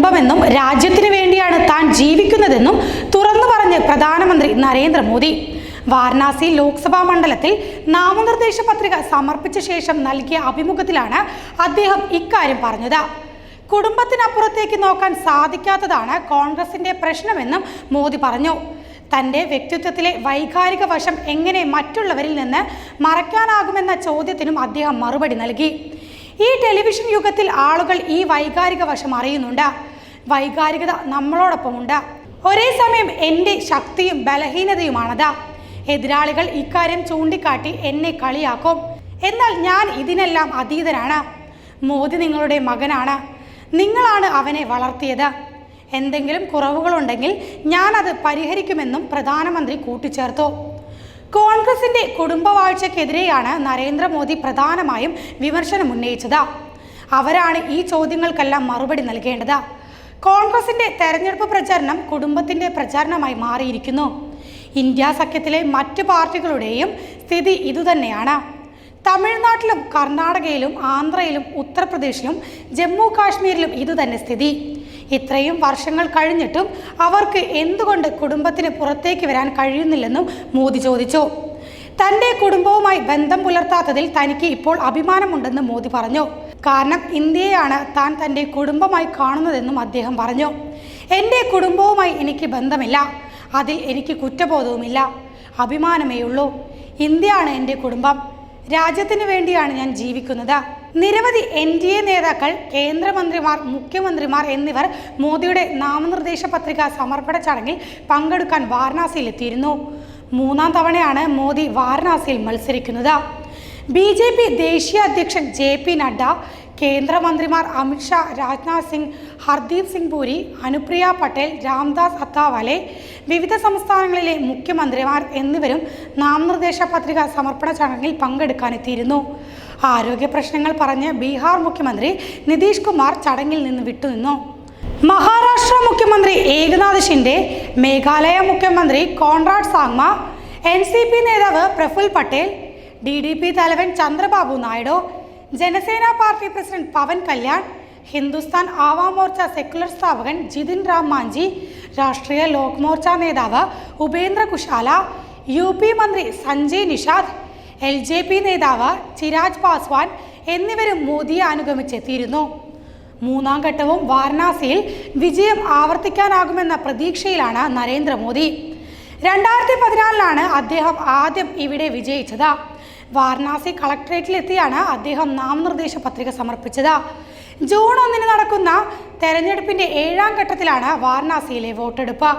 കുടുംബമെന്നും രാജ്യത്തിന് വേണ്ടിയാണ് താൻ ജീവിക്കുന്നതെന്നും തുറന്നു പറഞ്ഞ് പ്രധാനമന്ത്രി നരേന്ദ്രമോദി. വാരണാസി ലോക്സഭാ മണ്ഡലത്തിൽ നാമനിർദ്ദേശ പത്രിക സമർപ്പിച്ച ശേഷം നൽകിയ അഭിമുഖത്തിലാണ് അദ്ദേഹം ഇക്കാര്യം പറഞ്ഞത്. കുടുംബത്തിനപ്പുറത്തേക്ക് നോക്കാൻ സാധിക്കാത്തതാണ് കോൺഗ്രസിന്റെ പ്രശ്നമെന്നും മോദി പറഞ്ഞു. തന്റെ വ്യക്തിത്വത്തിലെ വൈകാരിക വശം എങ്ങനെ മറ്റുള്ളവരിൽ നിന്ന് മറയ്ക്കാനാകുമെന്ന ചോദ്യത്തിനും അദ്ദേഹം മറുപടി നൽകി. ഈ ടെലിവിഷൻ യുഗത്തിൽ ആളുകൾ ഈ വൈകാരിക വശം അറിയുന്നുണ്ട്. വൈകാരികത നമ്മളോടൊപ്പമുണ്ട്. ഒരേ സമയം എന്റെ ശക്തിയും ബലഹീനതയുമാണത്. എതിരാളികൾ ഇക്കാര്യം ചൂണ്ടിക്കാട്ടി എന്നെ കളിയാക്കും. എന്നാൽ ഞാൻ ഇതിനെല്ലാം അതീതനാണ്. മോദി നിങ്ങളുടെ മകനാണ്. നിങ്ങളാണ് അവനെ വളർത്തിയത്. എന്തെങ്കിലും കുറവുകളുണ്ടെങ്കിൽ ഞാനത് പരിഹരിക്കുമെന്നും പ്രധാനമന്ത്രി കൂട്ടിച്ചേർത്തു. കോൺഗ്രസിന്റെ കുടുംബവാഴ്ചക്കെതിരെയാണ് നരേന്ദ്രമോദി പ്രധാനമായും വിമർശനം ഉന്നയിച്ചത് അവരാണ് ഈ ചോദ്യങ്ങൾക്കെല്ലാം മറുപടി നൽകേണ്ടത്. കോൺഗ്രസിന്റെ തെരഞ്ഞെടുപ്പ് പ്രചാരണം കുടുംബത്തിന്റെ പ്രചാരണമായി മാറിയിരിക്കുന്നു. ഇന്ത്യ സഖ്യത്തിലെ മറ്റ് പാർട്ടികളുടെയും സ്ഥിതി ഇതുതന്നെയാണ്. തമിഴ്നാട്ടിലും കർണാടകയിലും ആന്ധ്രയിലും ഉത്തർപ്രദേശിലും ജമ്മു കാശ്മീരിലും ഇതുതന്നെ സ്ഥിതി. ഇത്രയും വർഷങ്ങൾ കഴിഞ്ഞിട്ടും അവർക്ക് എന്തുകൊണ്ട് കുടുംബത്തിന് പുറത്തേക്ക് വരാൻ കഴിയുന്നില്ലെന്നും മോദി ചോദിച്ചു. തന്റെ കുടുംബവുമായി ബന്ധം പുലർത്താത്തതിൽ തനിക്ക് ഇപ്പോൾ അഭിമാനമുണ്ടെന്ന് മോദി പറഞ്ഞു. കാരണം ഇന്ത്യയാണ് താൻ തന്റെ കുടുംബമായി കാണുന്നതെന്നും അദ്ദേഹം പറഞ്ഞു. എന്റെ കുടുംബവുമായി എനിക്ക് ബന്ധമില്ല. അതിൽ എനിക്ക് കുറ്റബോധവുമില്ല. അഭിമാനമേ ഉള്ളൂ. ഇന്ത്യയാണ് എന്റെ കുടുംബം. രാജ്യത്തിന് വേണ്ടിയാണ് ഞാൻ ജീവിക്കുന്നത്. നിരവധി എൻ ഡി എ നേതാക്കൾ കേന്ദ്രമന്ത്രിമാർ മുഖ്യമന്ത്രിമാർ എന്നിവർ മോദിയുടെ നാമനിർദ്ദേശ പത്രിക സമർപ്പണ ചടങ്ങിൽ പങ്കെടുക്കാൻ വാരണാസിയിലെത്തിയിരുന്നു. മൂന്നാം തവണയാണ് മോദി വാരണാസിയിൽ മത്സരിക്കുന്നത്. ബി ജെ പി ദേശീയ അധ്യക്ഷൻ ജെ പി നഡ്ഡ കേന്ദ്രമന്ത്രിമാർ അമിത്ഷാ രാജ്നാഥ് സിംഗ് ഹർദീപ് സിംഗ് പുരി അനുപ്രിയ പട്ടേൽ രാംദാസ് അത്താവാലെ വിവിധ സംസ്ഥാനങ്ങളിലെ മുഖ്യമന്ത്രിമാർ എന്നിവരും നാമനിർദ്ദേശ പത്രിക സമർപ്പണ ചടങ്ങിൽ പങ്കെടുക്കാനെത്തിയിരുന്നു. ആരോഗ്യ പ്രശ്നങ്ങൾ പറഞ്ഞ് ബീഹാർ മുഖ്യമന്ത്രി നിതീഷ് കുമാർ ചടങ്ങിൽ നിന്ന് വിട്ടുനിന്നു. മഹാരാഷ്ട്ര മുഖ്യമന്ത്രി ഏകനാഥ് ഷിൻഡെ മേഘാലയ മുഖ്യമന്ത്രി Conrad Sangma N C P നേതാവ് Praful Patel D D P തലവൻ Chandrababu Naidu Janasena party president Pawan Kalyan Hindustan Awam Morcha secular സ്ഥാപകൻ ജിതിൻ റാം മാഞ്ചി രാഷ്ട്രീയ ലോക് മോർച്ച നേതാവ് ഉപേന്ദ്ര കുശാല യു പി മന്ത്രി Sanjay Nishad L J P നേതാവ് ചിരാജ് പാസ്വാൻ എന്നിവരും മോദിയെ അനുഗമിച്ചെത്തിയിരുന്നു. മൂന്നാം ഘട്ടവും വാരണാസിയിൽ വിജയം ആവർത്തിക്കാനാകുമെന്ന പ്രതീക്ഷയിലാണ് നരേന്ദ്രമോദി. രണ്ടായിരത്തി പതിനാലിലാണ് അദ്ദേഹം ആദ്യം ഇവിടെ വിജയിച്ചത്. വാരണാസി കളക്ട്രേറ്റിലെത്തിയാണ് അദ്ദേഹം നാമനിർദ്ദേശ പത്രിക സമർപ്പിച്ചത്. ജൂൺ ഒന്നിന് നടക്കുന്ന തെരഞ്ഞെടുപ്പിന്റെ ഏഴാം ഘട്ടത്തിലാണ് വാരണാസിയിലെ വോട്ടെടുപ്പ്.